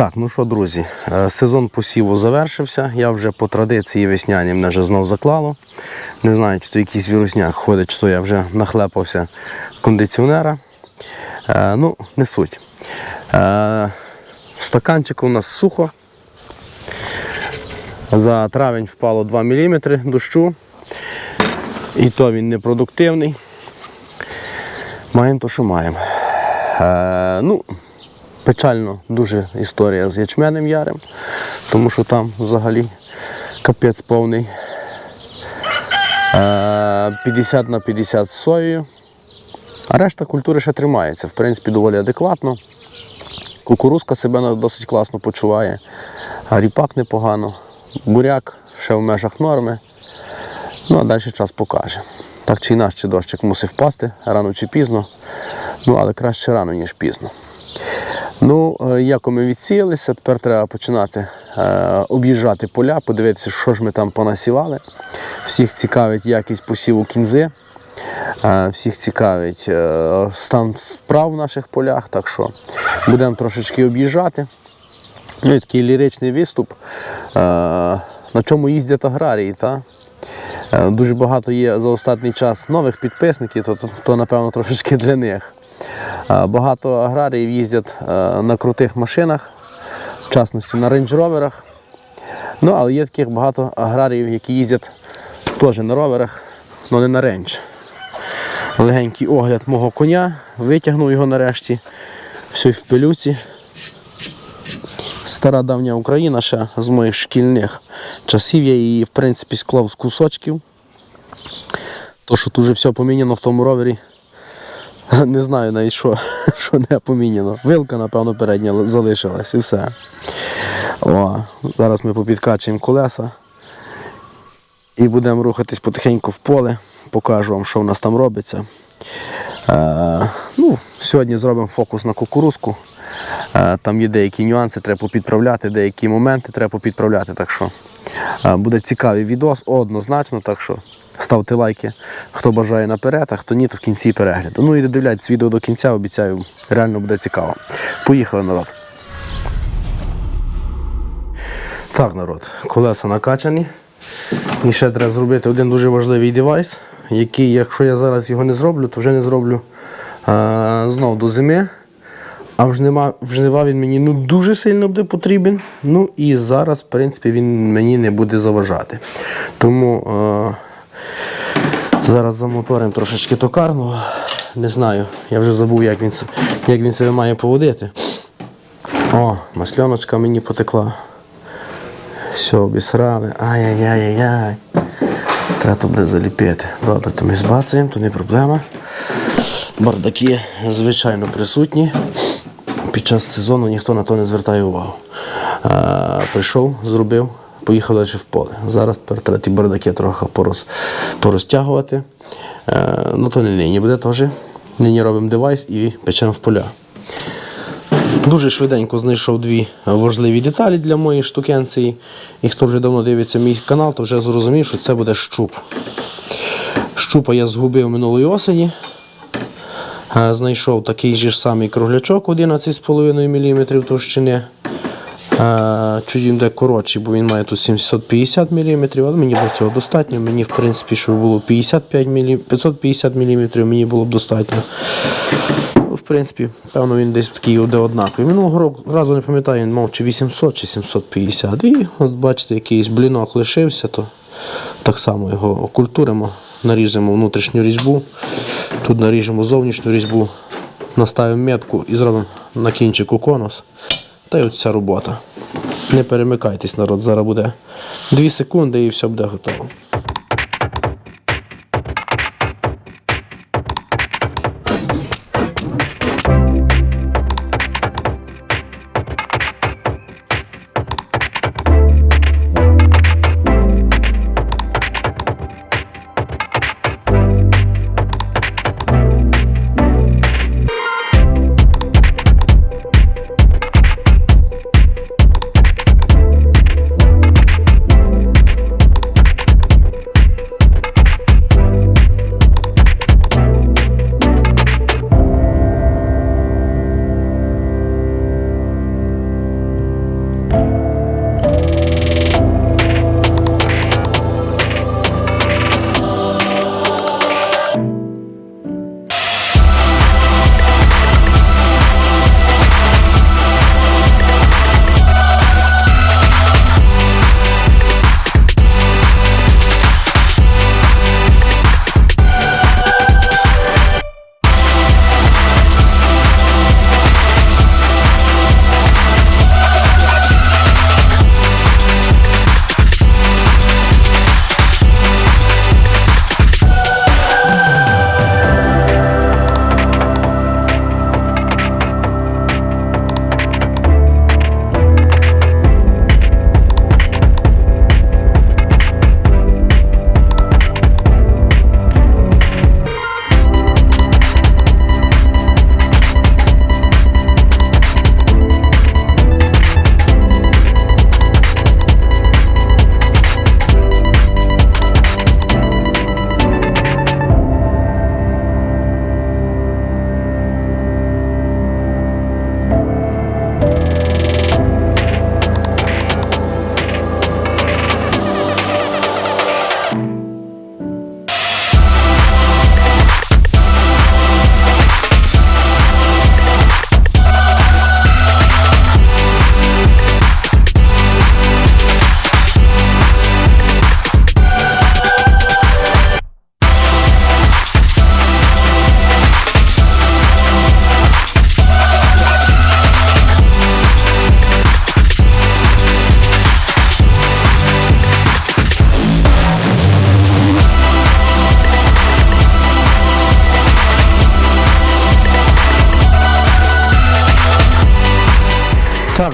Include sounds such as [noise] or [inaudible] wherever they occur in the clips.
Так, ну що, друзі, е, сезон посіву завершився. Я вже по традиції весняні мене вже знов заклало. Не знаю, чи то якийсь вірусняк ходить, чи то я вже нахлепався кондиціонера. Е, ну, не суть. Е, в стаканчику у нас сухо. За травень впало 2 мм дощу. І то він непродуктивний. Маємо то, що маємо. Е, ну, печально дуже історія з ячменем ярим, тому що там взагалі капець повний. Е, 50 на 50 з соєю. А решта культури ще тримається. В принципі, доволі адекватно. Кукурузка себе досить класно почуває, ріпак непогано. Буряк ще в межах норми. Ну, а далі час покаже. Так чи інакше дощик мусив впасти рано чи пізно. Ну, але краще рано, ніж пізно. Ну, е, як ми відсіялися, тепер треба починати е, об'їжджати поля, подивитися, що ж ми там понасівали. Всіх цікавить якість посіву кінзи, е, всіх цікавить стан справ в наших полях. Так що будемо трошечки об'їжджати. Ну, і такий ліричний виступ, на чому їздять аграрії. Та? Дуже багато є за останній час нових підписників, то, то, то напевно трошечки для них. Е, Багато аграріїв їздять е, на крутих машинах, в частності на рейндж-роверах. Ну, але є таких багато аграріїв, які їздять теж на роверах, але не на рейндж. Легенький огляд мого коня, витягнув його нарешті, все в пилюці. Стара давня Україна ще з моїх шкільних часів. Я її в принципі склав з кусочків. То, що тут вже все поміняно в тому ровері, [laughs] не знаю навіть що, [laughs] що не поміняно. Вилка, напевно, передня залишилась і все. О, зараз ми попідкачуємо колеса і будемо рухатись потихеньку в поле. Покажу вам, що в нас там робиться. Е, ну, сьогодні зробимо фокус на кукурузку. Е, Там є деякі нюанси, треба підправляти, деякі моменти треба підправляти. Так що е, буде цікавий відос, однозначно. Так що ставте лайки, хто бажає наперед, а хто ні, то в кінці перегляду. Ну і додивляйтесь відео до кінця, обіцяю, реально буде цікаво. Поїхали, народ. Так, народ, колеса накачані. І ще треба зробити один дуже важливий девайс, який, якщо я зараз його не зроблю, то вже не зроблю а, знов до зими. А в жнива, в жнива він мені ну, дуже сильно буде потрібен. Ну і зараз, в принципі, він мені не буде заважати. Тому а, зараз замоторимо трошечки токарну. Не знаю, я вже забув, як він, як він себе має поводити. О, масльоночка мені потекла. Все, обісрали. Ай-яй-яй-яй. Треба буде заліпити. Добре, то ми збацаємо, то не проблема. Бардаки, звичайно, присутні. Під час сезону ніхто на то не звертає увагу. А, прийшов, зробив, поїхав далі в поле. Зараз тепер треба ті бардаки трохи пороз, порозтягувати. А, ну то не нині буде теж. Нині робимо девайс і печемо в поля. Дуже швиденько знайшов дві важливі деталі для моєї штукенції. І хто вже давно дивиться мій канал, то вже зрозумів, що це буде щуп. Щупа я згубив минулої осені. Е, Знайшов такий же ж самий круглячок 11,5 мм товщини. Чуть він де коротший, бо він має тут 750 мм, але мені було цього достатньо. Мені, в принципі, щоб було 55 мм, 550 мм, мені було б достатньо. Ну, В принципі, певно, він десь такий буде однаковий. Минулого року разу не пам'ятаю, він мав чи 800, чи 750. І от бачите, якийсь блінок лишився, то так само його окультуримо, наріжемо внутрішню різьбу, тут наріжемо зовнішню різьбу, наставимо метку і зробимо на кінчику конус. Та й от вся робота. Не перемикайтесь, народ, зараз буде 2 секунди і все буде готово.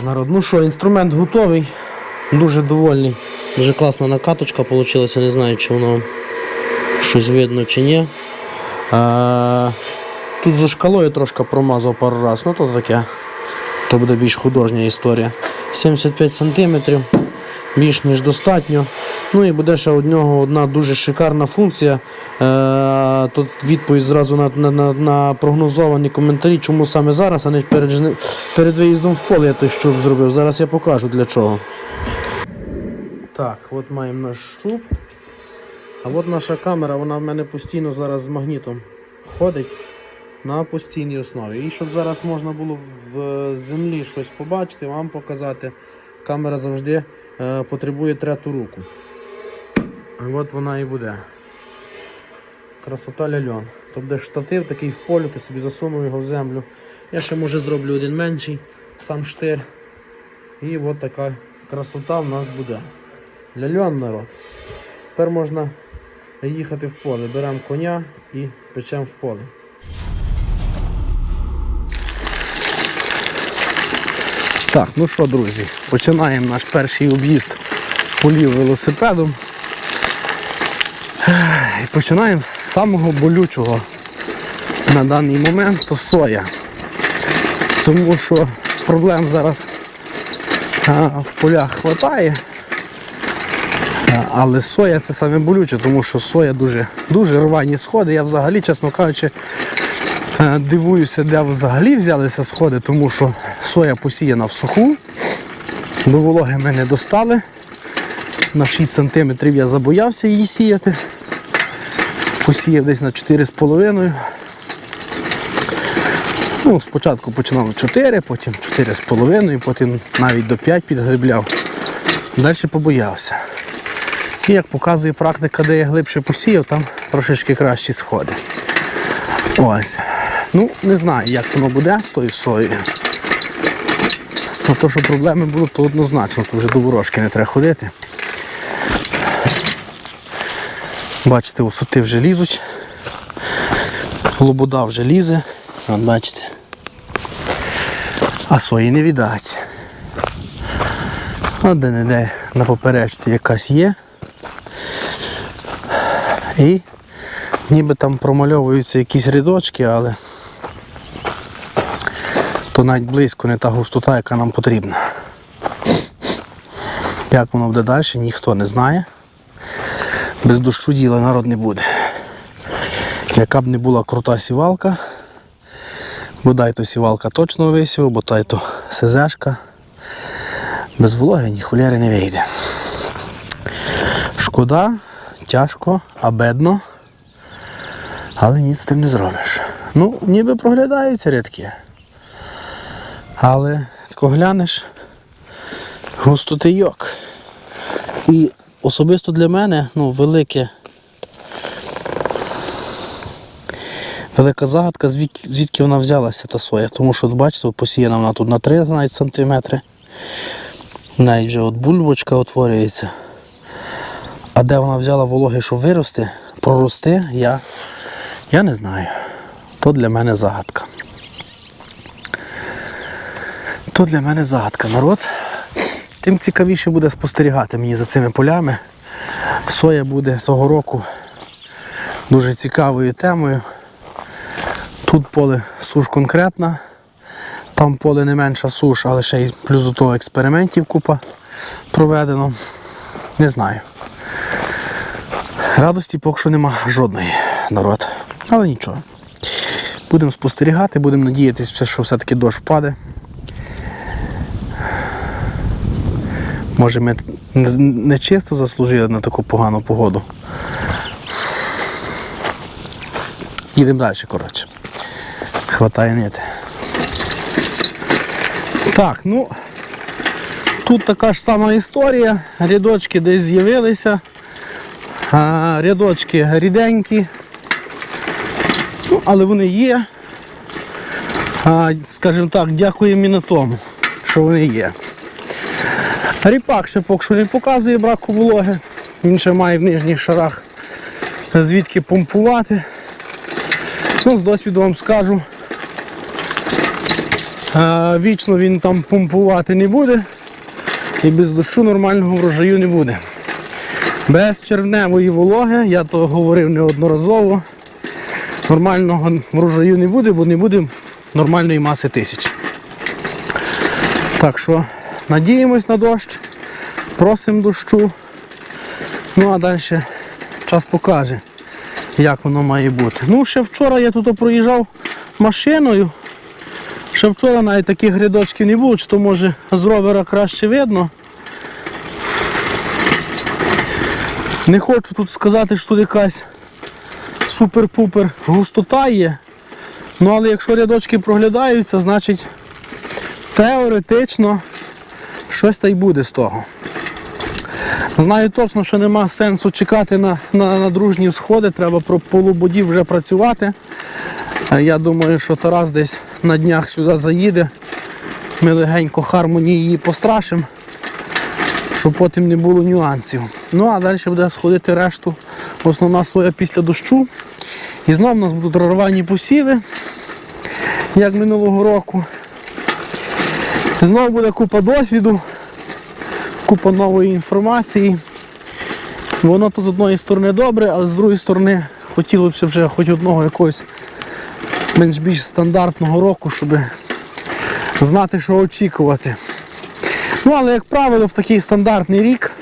Народ, ну що, інструмент готовий. Дуже довольний. Дуже класна накаточка вийшла, не знаю, чи воно щось видно чи ні. Тут за шкалою трошки промазав пару разів, ну то таке. То буде більш художня історія. 75 см, більш ніж достатньо. Ну і буде ще од нього одна дуже шикарна функція. Е, тут відповідь зразу на, на, на, на прогнозовані коментарі, чому саме зараз, а не перед, перед виїздом в поле я той щуп зробив. Зараз я покажу для чого. Так, от маємо наш щуп. А от наша камера, вона в мене постійно зараз з магнітом ходить на постійній основі. І щоб зараз можна було в землі щось побачити, вам показати, камера завжди е, потребує трету руку. От вона і буде. Красота ляльон. Тобто штатив такий в полі, ти собі засунув його в землю. Я ще може зроблю один менший, сам штир. І от така красота в нас буде. Ляльон народ. Тепер можна їхати в поле. Беремо коня і печемо в поле. Так, ну що, друзі, починаємо наш перший об'їзд полів велосипедом. І починаємо з самого болючого на даний момент то соя. Тому що проблем зараз а, в полях вистачає. Але соя це саме болюче, тому що соя дуже, дуже рвані сходи. Я взагалі, чесно кажучи, дивуюся, де взагалі взялися сходи, тому що соя посіяна в суху. До вологи ми не достали. На 6 см я забоявся її сіяти. Посіяв десь на 4,5. Ну, спочатку починав 4, потім 4,5, потім навіть до 5 підглибляв. Далі побоявся. І як показує практика, де я глибше посіяв, там трошечки кращі сходи. Ось. Ну, не знаю, як воно буде з тою соєю. А то, що проблеми будуть, то однозначно, то вже до ворожки не треба ходити. Бачите, висоти вже лізуть. Лобода вже лізе. От бачите. А сої не віддать. От де-не-де на поперечці якась є. І ніби там промальовуються якісь рядочки, але то навіть близько не та густота, яка нам потрібна. Як воно буде далі, ніхто не знає. Без дощу діла народ не буде. Яка б не була крута сівалка, бодай то сівалка точно висів, бодай то СЗшка. Без вологи ні хуляри не вийде. Шкода, тяжко, а бедно. Але ніц з тим не зробиш. Ну, ніби проглядаються рядки. Але тако глянеш, густоти йок. І особисто для мене ну, велике. Велика загадка, звідки, вона взялася та соя. Тому що, от бачите, посіяна вона тут на 3 навіть сантиметри. Навіть вже от бульбочка утворюється. А де вона взяла вологи, щоб вирости, прорости, я, я не знаю. То для мене загадка. То для мене загадка. Народ. Тим цікавіше буде спостерігати мені за цими полями. Соя буде того року дуже цікавою темою. Тут поле суш конкретна, там поле не менша суш, але ще й плюс до того експериментів купа проведено. Не знаю. Радості поки що нема жодної народ. Але нічого. Будемо спостерігати, будемо надіятися, що все-таки дощ впаде. Може ми не, не чисто заслужили на таку погану погоду. Їдемо далі, коротше. Хватає нити. Так, ну тут така ж сама історія. Рядочки десь з'явилися. Рядочки ріденькі. Ну, але вони є. А, скажімо так, дякуємо і на тому, що вони є. Ріпак ще поки що не показує браку вологи. Він ще має в нижніх шарах звідки помпувати. Ну, з досвіду вам скажу, Вічно він там помпувати не буде. І без дощу нормального врожаю не буде. Без червневої вологи, я то говорив неодноразово, нормального врожаю не буде, бо не буде нормальної маси тисяч. Так що надіємось на дощ, просимо дощу. Ну а далі час покаже, як воно має бути. Ну, ще вчора я тут проїжджав машиною. Ще вчора навіть таких грядочків не було, чи то може з ровера краще видно. Не хочу тут сказати, що тут якась супер-пупер густота є. Ну але якщо рядочки проглядаються, значить теоретично щось та й буде з того. Знаю точно, що нема сенсу чекати на, на, на дружні сходи, треба про полубодів вже працювати. Я думаю, що Тарас десь на днях сюди заїде. Ми легенько хармонії її пострашимо, щоб потім не було нюансів. Ну а далі буде сходити решту, основна своя після дощу. І знову в нас будуть рарвані посіви, як минулого року. Знову буде купа досвіду, купа нової інформації. Воно то з одної сторони добре, але з другої сторони хотілося б вже хоч одного якогось менш більш стандартного року, щоб знати, що очікувати. Ну, але, як правило, в такий стандартний рік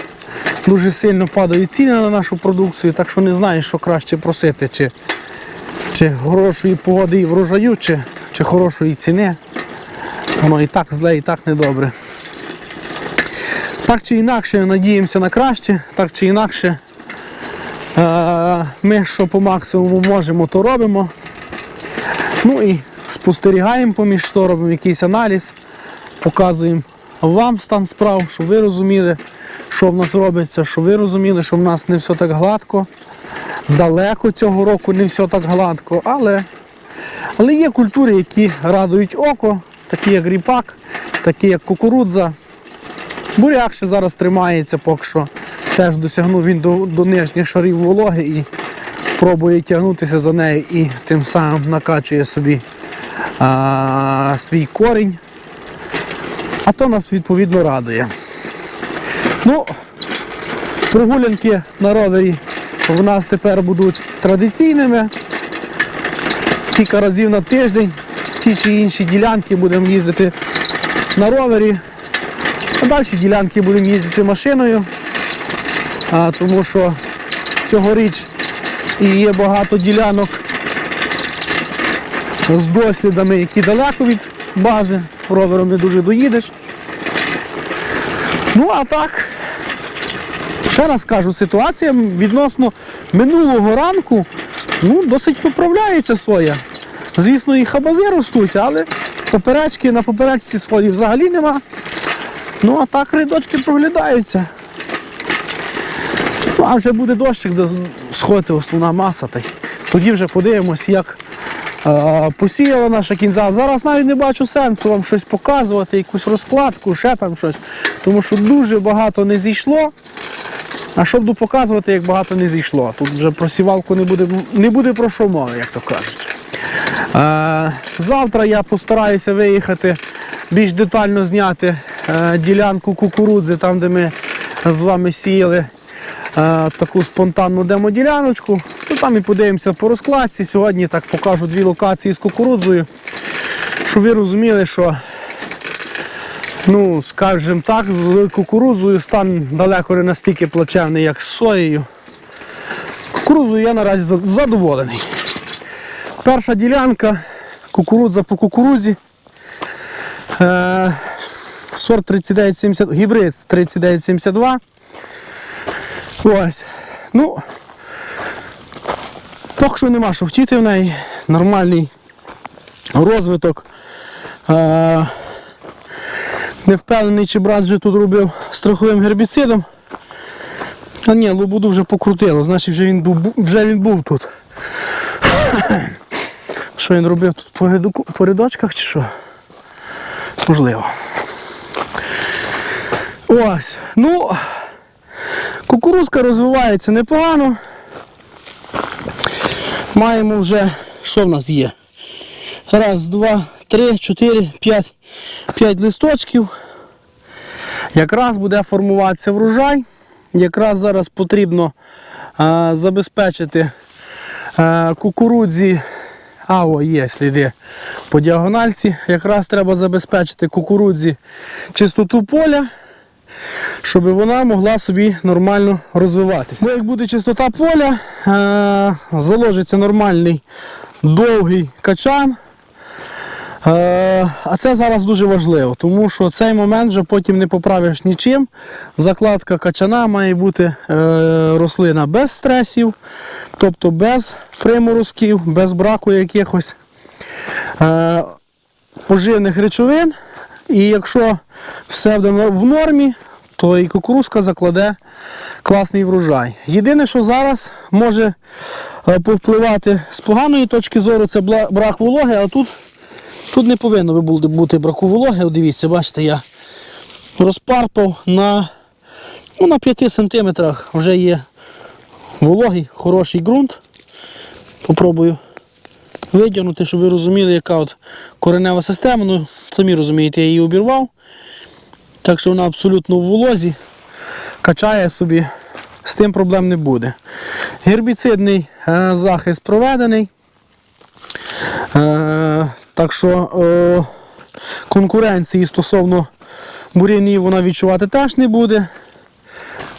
дуже сильно падають ціни на нашу продукцію, так що не знаєш, що краще просити, чи, чи хорошої погоди і врожаю, чи, чи хорошої ціни. Воно і так зле, і так недобре. Так чи інакше, надіємося на краще, так чи інакше. е, Ми що по максимуму можемо, то робимо. Ну і спостерігаємо поміж що робимо якийсь аналіз, показуємо вам стан справ, щоб ви розуміли, що в нас робиться, щоб ви розуміли, що в нас не все так гладко. Далеко цього року не все так гладко, але, але є культури, які радують око, такі як ріпак, такі як кукурудза. Буряк ще зараз тримається, поки що теж досягнув він до, до нижніх шарів вологи і пробує тягнутися за нею і тим самим накачує собі а, свій корінь. А то нас відповідно радує. Ну, прогулянки на ровері в нас тепер будуть традиційними. Кілька разів на тиждень ті чи інші ділянки будемо їздити на ровері. А далі ділянки будемо їздити машиною, а, тому що цьогоріч і є багато ділянок з дослідами, які далеко від бази, ровером не дуже доїдеш. Ну а так, ще раз кажу, ситуація відносно минулого ранку ну, досить поправляється соя. Звісно, і хабази ростуть, але поперечки на поперечці сходів взагалі нема. Ну а так рядочки проглядаються. Ну, а вже буде дощик, де сходити основна маса. Та й тоді вже подивимось, як е, посіяла наша кінза. Зараз навіть не бачу сенсу вам щось показувати, якусь розкладку, ще там щось. Тому що дуже багато не зійшло. А що буду показувати, як багато не зійшло. Тут вже про сівалку не буде, не буде про що мови, як то кажуть. Е, завтра я постараюся виїхати більш детально зняти е, ділянку кукурудзи, там, де ми з вами сіяли е, таку спонтанну демоділяночку. Ну, там і подивимося по розкладці. Сьогодні так покажу дві локації з кукурудзою, щоб ви розуміли, що ну, скажімо так, з кукурудзою стан далеко не настільки плачевний, як з соєю. Кукурудзою я наразі задоволений. Перша ділянка, кукурудза по кукурудзі. Е, сорт 3970, гібрид 3972. Ось. Ну, поки що нема що вчити в неї. Нормальний розвиток. Е, не впевнений, чи брат вже тут робив страховим гербіцидом. А ні, лобуду вже покрутило, значить вже він був, вже він був тут. Що він робив тут по, рядочках чи що? Можливо. Ось. Ну, кукурузка розвивається непогано. Маємо вже, що в нас є? Раз, два, 3, 4, 5, 5 листочків. Якраз буде формуватися врожай. Якраз зараз потрібно е, забезпечити е, кукурудзі. А, о, є сліди по діагональці. Якраз треба забезпечити кукурудзі чистоту поля, щоб вона могла собі нормально розвиватися. Бо як буде чистота поля, е, заложиться нормальний довгий качан. Е, А це зараз дуже важливо, тому що цей момент вже потім не поправиш нічим. Закладка качана має бути е, рослина без стресів, тобто без приморозків, без браку якихось е, поживних речовин. І якщо все в нормі, то і кукурузка закладе класний врожай. Єдине, що зараз може повпливати з поганої точки зору, це брак вологи, а тут Тут не повинно бути- браку вологи. От Дивіться, бачите, я розпарпав на, ну, на 5 сантиметрах вже є вологий, хороший ґрунт. Попробую видягнути, щоб ви розуміли, яка от коренева система. Ну, самі розумієте, я її обірвав. Так що вона абсолютно в волозі, качає собі, з тим проблем не буде. Гербіцидний е, захист проведений. Так що е, конкуренції стосовно бур'янів вона відчувати теж не буде.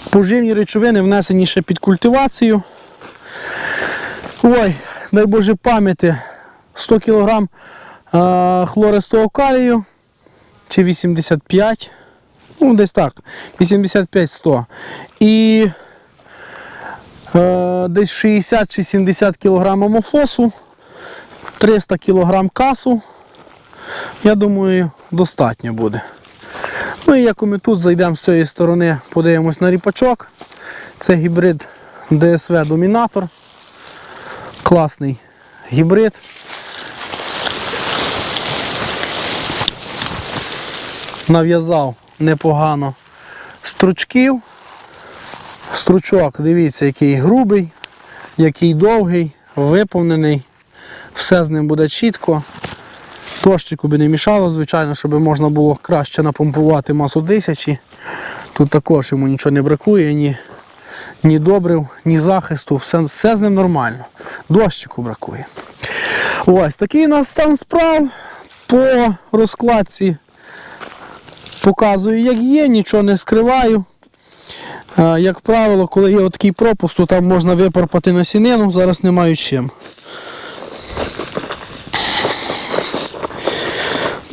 Поживні речовини внесені ще під культивацію. Ой, дай Боже пам'яті, 100 кг е, хлористого калію чи 85, ну десь так, 85-100. І е, десь 60 чи 70 кг амофосу. 300 кг касу, я думаю, достатньо буде. Ну і як ми тут зайдемо з цієї сторони, подивимось на ріпачок. Це гібрид DSV Домінатор. Класний гібрид. Нав'язав непогано стручків. Стручок, дивіться, який грубий, який довгий, виповнений. Все з ним буде чітко. Дощику би не мішало, звичайно, щоб можна було краще напомпувати масу тисячі. Тут також йому нічого не бракує, ні, ні добрив, ні захисту, все, все з ним нормально. Дощику бракує. Ось такий у нас стан справ. По розкладці показую, як є, нічого не скриваю. Як правило, коли є такий пропуск, то там можна випарпати насінину, зараз не маю чим.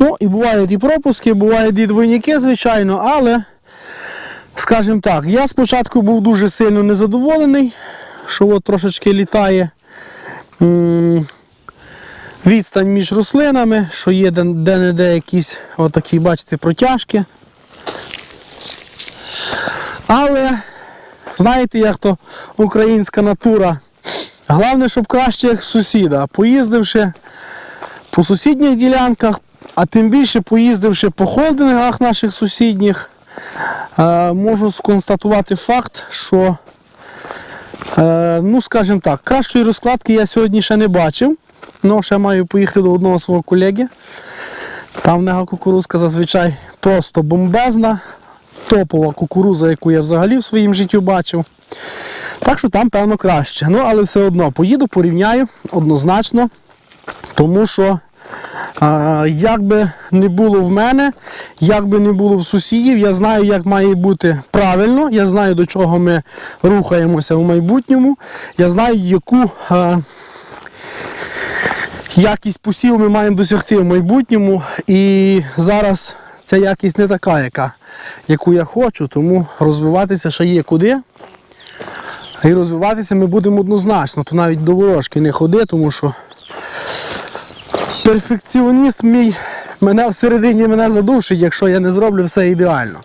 Ну, і бувають і пропуски, бувають і двойники, звичайно, але, скажімо так, я спочатку був дуже сильно незадоволений, що от трошечки літає відстань між рослинами, що є де- де-не-де якісь отакі, бачите, протяжки. Але, знаєте, як то українська натура. Головне, щоб краще як сусіда. Поїздивши по сусідніх ділянках, а тим більше поїздивши по холдингах наших сусідніх, е, можу сконстатувати факт, що, е, ну скажімо так, кращої розкладки я сьогодні ще не бачив. Ну, ще маю поїхати до одного свого колеги. Там нього кукурузка зазвичай просто бомбезна, топова кукуруза, яку я взагалі в своїм житті бачив. Так що там, певно, краще. Ну, але все одно поїду, порівняю однозначно. Тому що як би не було в мене, як би не було в сусідів, я знаю, як має бути правильно, я знаю, до чого ми рухаємося в майбутньому. Я знаю, яку якість посіву ми маємо досягти в майбутньому. І зараз ця якість не така, яка, яку я хочу, тому розвиватися ще є куди. І розвиватися ми будемо однозначно, то навіть до ворожки не ходи, тому що перфекціоніст мій мене всередині мене задушить, якщо я не зроблю все ідеально.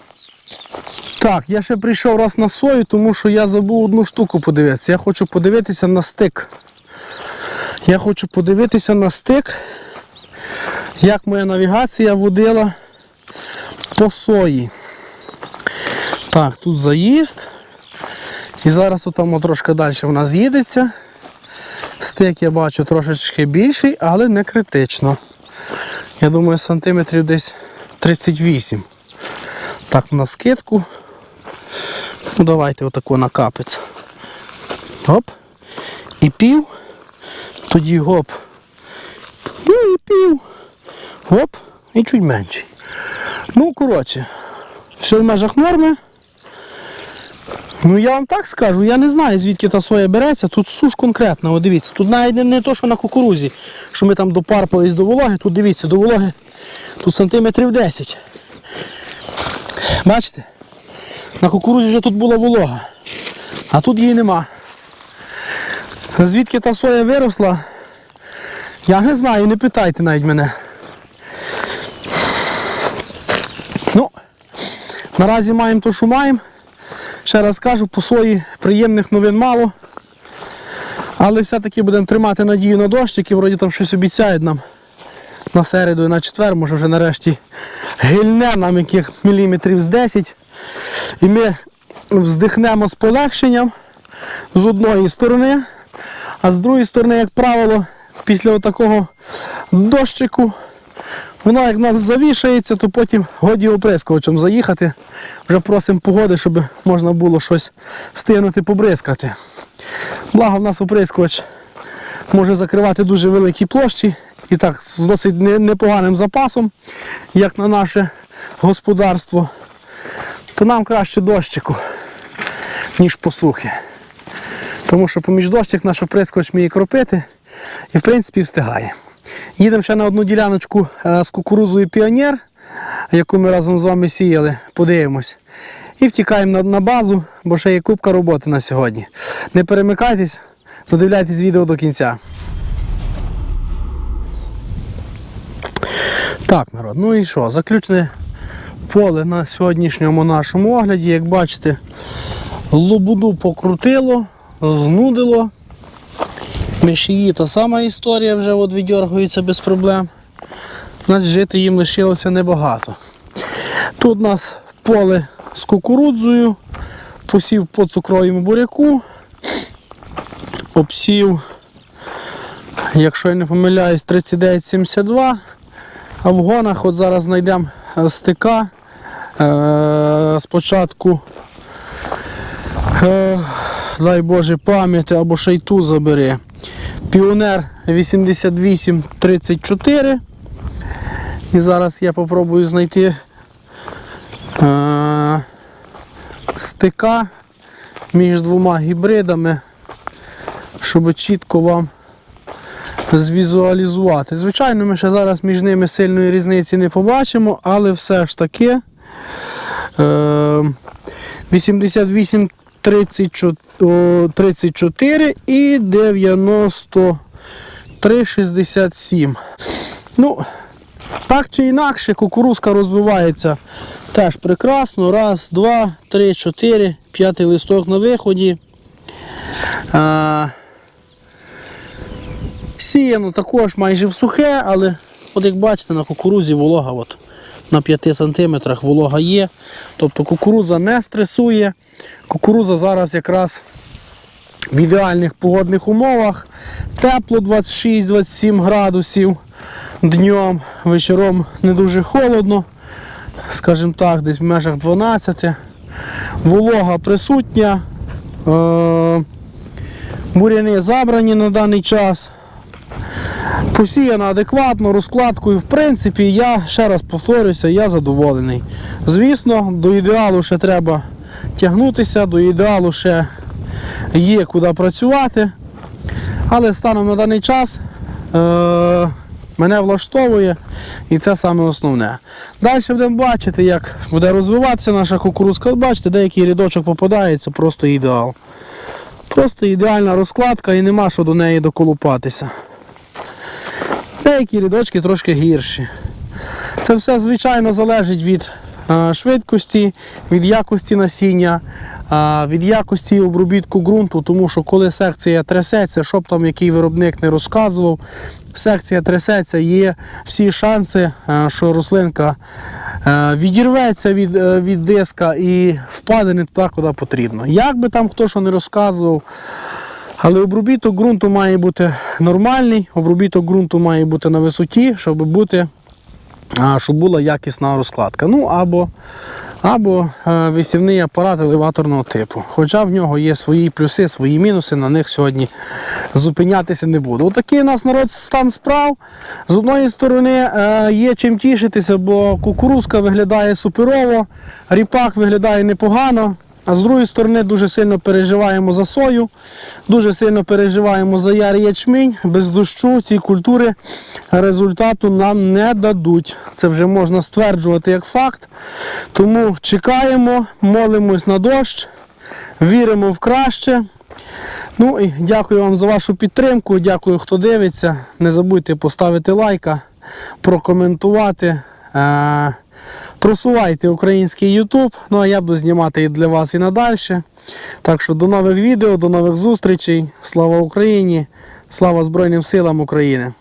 Так, я ще прийшов раз на сою, тому що я забув одну штуку подивитися. Я хочу подивитися на стик. Я хочу подивитися на стик, як моя навігація водила по сої. Так, тут заїзд. І зараз отам трошки далі вона з'їдеться. Стик я бачу трошечки більший, але не критично. Я думаю, сантиметрів десь 38. Так, на скидку. Ну, давайте отако накапець. Гоп. І пів. Тоді гоп. Ну і пів. Гоп. І чуть менший. Ну, коротше, все в межах норми. Ну я вам так скажу, я не знаю, звідки та соя береться. Тут суш конкретна, от дивіться. Тут навіть не, не то, що на кукурузі, що ми там допарпались до вологи, тут дивіться, до вологи тут сантиметрів 10. Бачите? На кукурузі вже тут була волога, а тут її нема. Звідки та соя виросла, я не знаю, не питайте навіть мене. Ну, наразі маємо то, що маємо. Ще раз кажу, по сої приємних новин мало. Але все-таки будемо тримати надію на дощик і вроді там щось обіцяють нам на середу і на четвер, може вже нарешті гильне нам яких міліметрів з 10. І ми вздихнемо з полегшенням з одної сторони, а з другої сторони, як правило, після такого дощику, воно як нас завішається, то потім годі оприскувачем заїхати. Вже просимо погоди, щоб можна було щось встигнути побризкати. Благо в нас оприскувач може закривати дуже великі площі і так з досить непоганим запасом, як на наше господарство, то нам краще дощику, ніж посухи. Тому що поміж дощик наш оприскувач вміє кропити і в принципі встигає. Їдемо ще на одну діляночку е, з кукурузою Піонер, яку ми разом з вами сіяли, подивимось. І втікаємо на, базу, бо ще є купка роботи на сьогодні. Не перемикайтесь, додивляйтесь відео до кінця. Так, народ, ну і що? Заключне поле на сьогоднішньому нашому огляді, як бачите, лобуду покрутило, знудило. Мишії та сама історія вже от віддергується без проблем. Значить, жити їм лишилося небагато. Тут у нас поле з кукурудзою, посів по цукровому буряку, обсів, якщо я не помиляюсь, 3972. А в гонах от зараз знайдемо е, стика. Е, спочатку, е, дай Боже пам'яті, або ще й ту забери. Піонер 8834. І зараз я попробую знайти е, стика між двома гібридами, щоб чітко вам звізуалізувати. Звичайно, ми ще зараз між ними сильної різниці не побачимо, але все ж таки е, 88 34 і 93 67. Ну, так чи інакше, кукурузка розвивається теж прекрасно. Раз, два, три, чотири, п'ятий листок на виході. А, сіяно також майже в сухе, але от як бачите, на кукурузі волога от, на 5 см волога є. Тобто кукуруза не стресує. Кукуруза зараз якраз в ідеальних погодних умовах. Тепло 26-27 градусів днем, вечором не дуже холодно, скажімо так, десь в межах 12. Волога присутня. Е- буряни забрані на даний час. Посіяна адекватно, розкладкою. В принципі, я ще раз повторюся, я задоволений. Звісно, до ідеалу ще треба тягнутися, до ідеалу ще є куди працювати. Але станом на даний час е- мене влаштовує і це саме основне. Далі будемо бачити, як буде розвиватися наша кукурузка. Бачите, деякий рядочок попадається, просто ідеал. Просто ідеальна розкладка і нема що до неї доколупатися. Деякі рядочки трошки гірші. Це все, звичайно, залежить від е, швидкості, від якості насіння, е, від якості обробітку ґрунту, тому що коли секція трясеться, щоб там який виробник не розказував, секція трясеться, є всі шанси, е, що рослинка відірветься від, від диска і впаде не туди, куди потрібно. Як би там хто що не розказував, але обробіток ґрунту має бути нормальний, обробіток ґрунту має бути на висоті, щоб бути щоб була якісна розкладка. Ну або, або е, висівний апарат елеваторного типу. Хоча в нього є свої плюси, свої мінуси, на них сьогодні зупинятися не буду. Отакий у нас народ стан справ. З одної сторони е, є чим тішитися, бо кукурузка виглядає суперово, ріпак виглядає непогано. А з другої сторони дуже сильно переживаємо за сою, дуже сильно переживаємо за ярий ячмінь. Без дощу ці культури результату нам не дадуть. Це вже можна стверджувати як факт. Тому чекаємо, молимось на дощ, віримо в краще. Ну і дякую вам за вашу підтримку. Дякую, хто дивиться. Не забудьте поставити лайка, прокоментувати. Просувайте український YouTube, ну а я буду знімати і для вас і надальше. Так що до нових відео, до нових зустрічей. Слава Україні! Слава Збройним силам України!